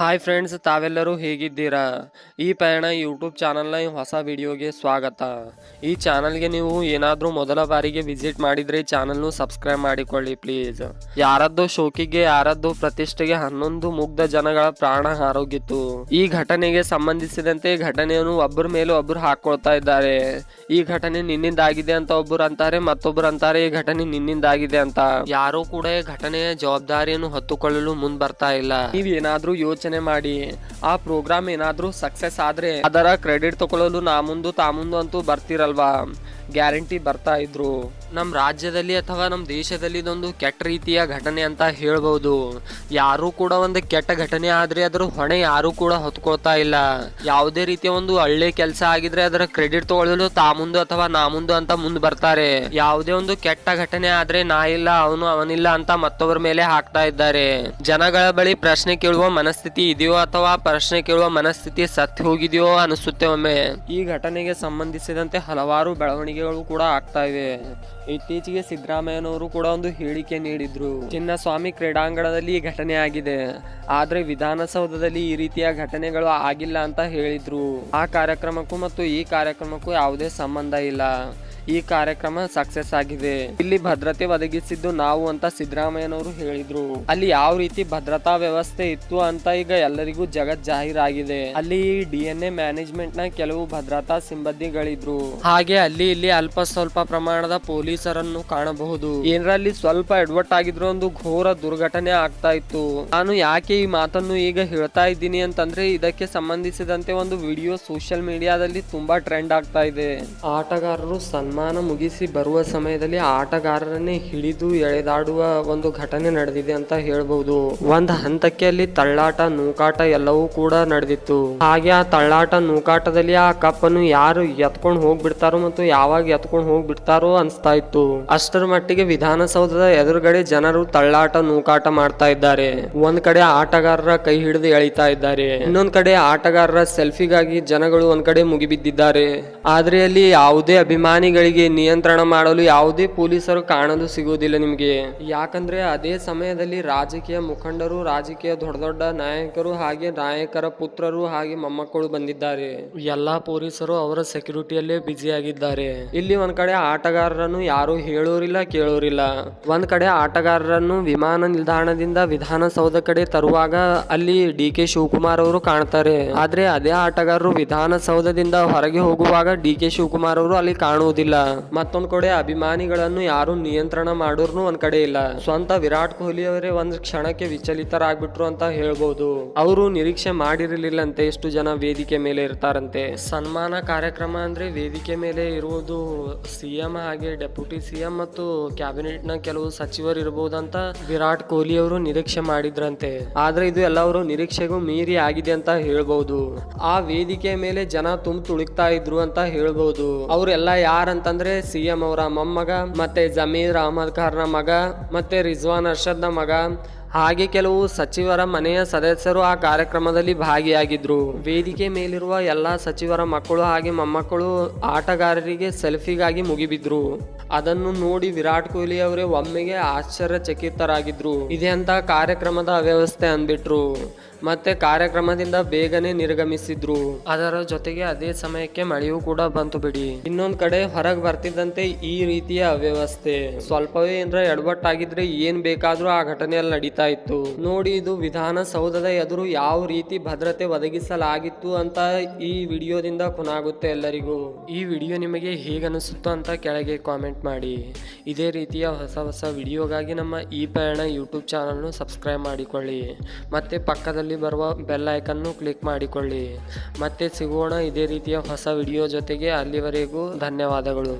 Hi friends ತಾವೆಲ್ಲರೂ ಹೇಗಿದ್ದೀರಾ? ಈ ಪಯಣ ಯೂಟ್ಯೂಬ್ ಚಾನಲ್ನ ಹೊಸ ವಿಡಿಯೋಗೆ ಸ್ವಾಗತ. ಈ ಚಾನಲ್ಗೆ ನೀವು ಏನಾದರೂ ಮೊದಲ ಬಾರಿಗೆ ವಿಸಿಟ್ ಮಾಡಿದರೆ ಚಾನಲ್ನು ಸಬ್ಸ್ಕ್ರೈಬ್ ಮಾಡಿಕೊಳ್ಳಿ ಪ್ಲೀಸ್ ಯಾರದ್ದು ಶೋಕಿಗೆ, ಯಾರದ್ದು ಪ್ರತಿಷ್ಠೆಗೆ ಹನ್ನೊಂದು ಮುಗ್ಧ ಜನಗಳ ಪ್ರಾಣ ಹಾರೋಗಿತ್ತು. ಈ ಘಟನೆಗೆ ಸಂಬಂಧಿಸಿದಂತೆ ಘಟನೆಯನ್ನು ಒಬ್ಬರ ಮೇಲೆ ಒಬ್ಬರು ಹಾಕೊಳ್ತಾ ಇದ್ದಾರೆ. ಈ ಘಟನೆ ನಿನ್ನಿಂದಾಗಿದೆ ಅಂತ ಒಬ್ಬರು ಅಂತಾರೆ ಮತ್ತೊಬ್ಬರು ಅಂತಾರೆ ಈ ಘಟನೆ ನಿನ್ನಿಂದಾಗಿದೆ ಅಂತ. ಯಾರೂ ಕೂಡ ಈ ಘಟನೆಯ ಜವಾಬ್ದಾರಿಯನ್ನು ಹೊತ್ತುಕೊಳ್ಳಲು ಮುಂದೆ ಬರ್ತಾ ಇಲ್ಲ. ನೀವ್ ಏನಾದ್ರೂ ಯೋಚನೆ ಮಾಡಿ, ಆ ಪ್ರೋಗ್ರಾಮ್ ಏನಾದರೂ ಸಕ್ಸಸ್ ಆದ್ರೆ ಅದರ ಕ್ರೆಡಿಟ್ ತಗೊಳ್ಳಲು ನಾ ಮುಂದು ತಾ ಮುಂದು ಅಂತೂ ಬರ್ತಿರಲ್ವಾ? ಗ್ಯಾರಂಟಿ ಬರ್ತಾ ಇದ್ರು. ನಮ್ಮ ರಾಜ್ಯದಲ್ಲಿ ಅಥವಾ ನಮ್ಮ ದೇಶದಲ್ಲಿ ಇದೊಂದು ಕೆಟ್ಟ ರೀತಿಯ ಘಟನೆ ಅಂತ ಹೇಳ್ಬೋದು. ಯಾರು ಕೂಡ ಒಂದು ಕೆಟ್ಟ ಘಟನೆ ಆದ್ರೆ ಅದರ ಹೊಣೆ ಯಾರು ಕೂಡ ಹೊತ್ಕೊಳ್ತಾ ಇಲ್ಲ. ಯಾವುದೇ ರೀತಿಯ ಒಂದು ಒಳ್ಳೆ ಕೆಲಸ ಆಗಿದ್ರೆ ಅದರ ಕ್ರೆಡಿಟ್ ತಗೊಳ್ಳಲು ತಾ ಮುಂದು ಅಥವಾ ನಾ ಮುಂದು ಅಂತ ಮುಂದೆ ಬರ್ತಾರೆ. ಯಾವುದೇ ಒಂದು ಕೆಟ್ಟ ಘಟನೆ ಆದ್ರೆ ನಾ ಇಲ್ಲ, ಅವನು ಅವನಿಲ್ಲ ಅಂತ ಮತ್ತೊಬ್ಬರ ಮೇಲೆ ಹಾಕ್ತಾ ಇದ್ದಾರೆ. ಜನಗಳ ಬಳಿ ಪ್ರಶ್ನೆ ಕೇಳುವ ಮನಸ್ಥಿತಿ ಇದೆಯೋ ಅಥವಾ ಪ್ರಶ್ನೆ ಕೇಳುವ ಮನಸ್ಥಿತಿ ಸತ್ ಹೋಗಿದೆಯೋ ಅನಿಸುತ್ತೆ ಒಮ್ಮೆ. ಈ ಘಟನೆಗೆ ಸಂಬಂಧಿಸಿದಂತೆ ಹಲವಾರು ಬೆಳವಣಿಗೆಗಳು ಕೂಡ ಆಗ್ತಾ ಇವೆ. ಇತ್ತೀಚೆಗೆ ಸಿದ್ದರಾಮಯ್ಯನವರು ಕೂಡ ಒಂದು ಹೇಳಿಕೆ ನೀಡಿದ್ರು. ಚಿನ್ನಸ್ವಾಮಿ ಕ್ರೀಡಾಂಗಣದಲ್ಲಿ ಈ ಘಟನೆ ಆಗಿದೆ. ಆದ್ರೆ ವಿಧಾನಸೌಧದಲ್ಲಿ ಈ ರೀತಿಯ ಘಟನೆಗಳು ಆಗಿಲ್ಲ ಅಂತ ಹೇಳಿದ್ರು. ಆ ಕಾರ್ಯಕ್ರಮಕ್ಕೂ ಮತ್ತು ಈ ಕಾರ್ಯಕ್ರಮಕ್ಕೂ ಯಾವುದೇ ಸಂಬಂಧ ಇಲ್ಲ. ಈ ಕಾರ್ಯಕ್ರಮ ಸಕ್ಸಸ್ ಆಗಿದೆ. ಇಲ್ಲಿ ಭದ್ರತೆ ಒದಗಿಸಿದ್ದು ನಾವು ಅಂತ ಸಿದ್ದರಾಮಯ್ಯನವರು ಹೇಳಿದ್ರು. ಅಲ್ಲಿ ಯಾವ ರೀತಿ ಭದ್ರತಾ ವ್ಯವಸ್ಥೆ ಇತ್ತು ಅಂತ ಈಗ ಎಲ್ಲರಿಗೂ ಜಗತ್ ಜಾಹೀರಾಗಿದೆ ಅಲ್ಲಿ ಡಿ ಎನ್ ಎ ಮ್ಯಾನೇಜ್ಮೆಂಟ್ನ ಕೆಲವು ಭದ್ರತಾ ಸಿಬ್ಬಂದಿಗಳಿದ್ರು. ಹಾಗೆ ಅಲ್ಲಿ ಇಲ್ಲಿ ಅಲ್ಪ ಸ್ವಲ್ಪ ಪ್ರಮಾಣದ ಪೊಲೀಸರನ್ನು ಕಾಣಬಹುದು. ಏನರಲ್ಲಿ ಸ್ವಲ್ಪ ಎಡ್ವರ್ಟ್ ಆಗಿದ್ರು ಒಂದು ಘೋರ ದುರ್ಘಟನೆ ಆಗ್ತಾ ಇತ್ತು. ನಾನು ಯಾಕೆ ಈ ಮಾತನ್ನು ಈಗ ಹೇಳ್ತಾ ಇದ್ದೀನಿ ಅಂತಂದ್ರೆ ಇದಕ್ಕೆ ಸಂಬಂಧಿಸಿದಂತೆ ಒಂದು ವಿಡಿಯೋ ಸೋಷಿಯಲ್ ಮೀಡಿಯಾದಲ್ಲಿ ತುಂಬಾ ಟ್ರೆಂಡ್ ಆಗ್ತಾ ಇದೆ. ಆಟಗಾರರು ಸನ್ಮಾನ ಮುಗಿಸಿ ಬರುವ ಸಮಯದಲ್ಲಿ ಆಟಗಾರರನ್ನೇ ಹಿಡಿದು ಎಳೆದಾಡುವ ಒಂದು ಘಟನೆ ನಡೆದಿದೆ ಅಂತ ಹೇಳಬಹುದು ಒಂದು ಹಂತಕ್ಕೆ ಅಲ್ಲಿ ತಳ್ಳಾಟ, ನೂಕಾಟ ಎಲ್ಲವೂ ಕೂಡ ನಡೆದಿತ್ತು. ಹಾಗೆ ಆ ತಳ್ಳಾಟ, ನೂಕಾಟದಲ್ಲಿ ಆ ಕಪ್ಪನ್ನು ಯಾರು ಎತ್ಕೊಂಡು ಹೋಗ್ಬಿಡ್ತಾರೋ ಮತ್ತು ಯಾವಾಗ ಎತ್ಕೊಂಡು ಹೋಗ್ಬಿಡ್ತಾರೋ ಅನ್ಸ್ತಾ ಇತ್ತು. ಅಷ್ಟರ ಮಟ್ಟಿಗೆ ವಿಧಾನಸೌಧದ ಎದುರುಗಡೆ ಜನರು ತಳ್ಳಾಟ, ನೂಕಾಟ ಮಾಡ್ತಾ ಇದ್ದಾರೆ. ಒಂದ್ ಕಡೆ ಆಟಗಾರರ ಕೈ ಹಿಡಿದು ಎಳಿತಾ ಇದ್ದಾರೆ. ಇನ್ನೊಂದ್ ಕಡೆ ಆಟಗಾರರ ಸೆಲ್ಫಿಗಾಗಿ ಜನಗಳು ಒಂದ್ ಕಡೆ ಮುಗಿಬಿದ್ದಿದ್ದಾರೆ. ಆದ್ರೆ ಅಲ್ಲಿ ಯಾವುದೇ ಅಭಿಮಾನಿಗಳಿಗೆ ನಿಯಂತ್ರಣ ಮಾಡಲು ಯಾವುದೇ ಪೊಲೀಸರು ಕಾಣಲು ಸಿಗುವುದಿಲ್ಲ ನಿಮಗೆ. ಯಾಕಂದ್ರೆ ಅದೇ ಸಮಯದಲ್ಲಿ ರಾಜಕೀಯ ಮುಖಂಡರು ರಾಜಕೀಯ ದೊಡ್ಡ ದೊಡ್ಡ ನಾಯಕರು ಹಾಗೆ ನಾಯಕರ ಪುತ್ರರು ಹಾಗೆ ಮೊಮ್ಮಕ್ಕಳು ಬಂದಿದ್ದಾರೆ. ಎಲ್ಲಾ ಪೊಲೀಸರು ಅವರ ಸೆಕ್ಯೂರಿಟಿಯಲ್ಲೇ ಬ್ಯುಸಿ ಆಗಿದ್ದಾರೆ. ಇಲ್ಲಿ ಒಂದ್ ಕಡೆ ಆಟಗಾರರನ್ನು ಯಾರು ಹೇಳೋರಿಲ್ಲ ಕೇಳೋರಿಲ್ಲ. ಒಂದ್ ಕಡೆ ಆಟಗಾರರನ್ನು ವಿಮಾನ ನಿಲ್ದಾಣದಿಂದ ವಿಧಾನಸೌಧ ಕಡೆ ತರುವಾಗ ಅಲ್ಲಿ ಡಿ ಕೆ ಶಿವಕುಮಾರ್ ಅವರು ಕಾಣ್ತಾರೆ. ಆದ್ರೆ ಅದೇ ಆಟಗಾರರು ವಿಧಾನಸೌಧದಿಂದ ಹೊರಗೆ ಹೋಗುವಾಗ ಡಿ ಕೆ ಶಿವಕುಮಾರ್ ಅವರು ಅಲ್ಲಿ ಕಾಣುವುದಿಲ್ಲ. ಮತ್ತೊಂದ್ ಕಡೆ ಅಭಿಮಾನಿಗಳನ್ನು ಯಾರು ನಿಯಂತ್ರಣ ಮಾಡೋರ್ನು ಒಂದ್ ಕಡೆ ಇಲ್ಲ. ಸ್ವಂತ ವಿರಾಟ್ ಕೊಹ್ಲಿ ಅವರೇ ಒಂದ್ ಕ್ಷಣಕ್ಕೆ ವಿಚಲಿತರಾಗ್ಬಿಟ್ರು ಅಂತ ಹೇಳ್ಬೋದು. ಅವರು ನಿರೀಕ್ಷೆ ಮಾಡಿರಲಿಲ್ಲಂತೆ ಎಷ್ಟು ಜನ ವೇದಿಕೆ ಮೇಲೆ ಇರ್ತಾರಂತೆ. ಸನ್ಮಾನ ಕಾರ್ಯಕ್ರಮ ಅಂದ್ರೆ ವೇದಿಕೆ ಮೇಲೆ ಇರುವುದು ಸಿಎಂ ಹಾಗೆ ಡೆಪ್ಯೂಟಿ ಸಿಎಂ ಮತ್ತು ಕ್ಯಾಬಿನೆಟ್ನ ಕೆಲವು ಸಚಿವರು ಇರಬಹುದಂತ ವಿರಾಟ್ ಕೊಹ್ಲಿ ಅವರು ನಿರೀಕ್ಷೆ ಮಾಡಿದ್ರಂತೆ. ಆದ್ರೆ ಇದು ಎಲ್ಲವರು ನಿರೀಕ್ಷೆಗೂ ಮೀರಿ ಆಗಿದೆ ಅಂತ ಹೇಳ್ಬಹುದು ಆ ವೇದಿಕೆ ಮೇಲೆ ಜನ ತುಂಬ ತುಳಿಕ್ತಾ ಇದ್ರು ಅಂತ ಹೇಳ್ಬಹುದು ಅವರೆಲ್ಲ ಯಾರಂತಂದ್ರೆ ಸಿಎಂ ಅವರ ಮೊಮ್ಮಗ ಮತ್ತೆ ಜಮೀರ್ ಅಹಮದ್ ಖಾರ್ನ ಮಗ ಮತ್ತೆ ರಿಜ್ವಾನ್ ಅರ್ಷದ್ನ ಮಗ ಹಾಗೆ ಕೆಲವು ಸಚಿವರ ಮನೆಯ ಸದಸ್ಯರು ಆ ಕಾರ್ಯಕ್ರಮದಲ್ಲಿ ಭಾಗಿಯಾಗಿದ್ರು. ವೇದಿಕೆ ಮೇಲಿರುವ ಎಲ್ಲ ಸಚಿವರ ಮಕ್ಕಳು ಹಾಗೆ ಮೊಮ್ಮಕ್ಕಳು ಆಟಗಾರರಿಗೆ ಸೆಲ್ಫಿಗಾಗಿ ಮುಗಿಬಿದ್ರು. ಅದನ್ನು ನೋಡಿ ವಿರಾಟ್ ಕೊಹ್ಲಿ ಅವರೇ ಒಮ್ಮೆಗೆ ಆಶ್ಚರ್ಯಚಕಿತರಾಗಿದ್ರು. ಇದೇ ಅಂತ ಕಾರ್ಯಕ್ರಮದ ಅವ್ಯವಸ್ಥೆ ಅಂದ್ಬಿಟ್ರು. ಮತ್ತೆ ಕಾರ್ಯಕ್ರಮದಿಂದ ಬೇಗನೆ ನಿರ್ಗಮಿಸಿದ್ರು. ಅದರ ಜೊತೆಗೆ ಅದೇ ಸಮಯಕ್ಕೆ ಮಳೆಯೂ ಕೂಡ ಬಂತು ಬಿಡಿ. ಇನ್ನೊಂದ್ ಕಡೆ ಹೊರಗೆ ಬರ್ತಿದ್ದಂತೆ ಈ ರೀತಿಯ ಅವ್ಯವಸ್ಥೆ. ಸ್ವಲ್ಪವೇ ಏನರ ಎಡವಟ್ಟಾಗಿದ್ರೆ ಏನ್ ಬೇಕಾದ್ರೂ ಆ ಘಟನೆಯಲ್ಲಿ ನಡೀತಾ ಇತ್ತು ನೋಡಿ ಇದು ವಿಧಾನಸೌಧದ ಎದುರು ಯಾವ ರೀತಿ ಭದ್ರತೆ ಒದಗಿಸಲಾಗಿತ್ತು ಅಂತ ಈ ವಿಡಿಯೋದಿಂದ ಕೊನಾಗುತ್ತೆ ಎಲ್ಲರಿಗೂ. ಈ ವಿಡಿಯೋ ನಿಮಗೆ ಹೇಗನಿಸುತ್ತೋ ಅಂತ ಕೆಳಗೆ ಕಾಮೆಂಟ್ ಮಾಡಿ. ಇದೇ ರೀತಿಯ ಹೊಸ ಹೊಸ ವಿಡಿಯೋಗಾಗಿ ನಮ್ಮ ಈ ಪಯಣ ಯೂಟ್ಯೂಬ್ ಚಾನಲ್ನು ಸಬ್ಸ್ಕ್ರೈಬ್ ಮಾಡಿಕೊಳ್ಳಿ. ಮತ್ತೆ ಪಕ್ಕದಲ್ಲಿ ಬರುವ ಬೆಲ್ ಐಕನ್ನು ಕ್ಲಿಕ್ ಮಾಡಿಕೊಳ್ಳಿ. ಮತ್ತೆ ಸಿಗೋಣ ಇದೇ ರೀತಿಯ ಹೊಸ ವಿಡಿಯೋ ಜೊತೆಗೆ ಅಲ್ಲಿವರೆಗೂ ಧನ್ಯವಾದಗಳು.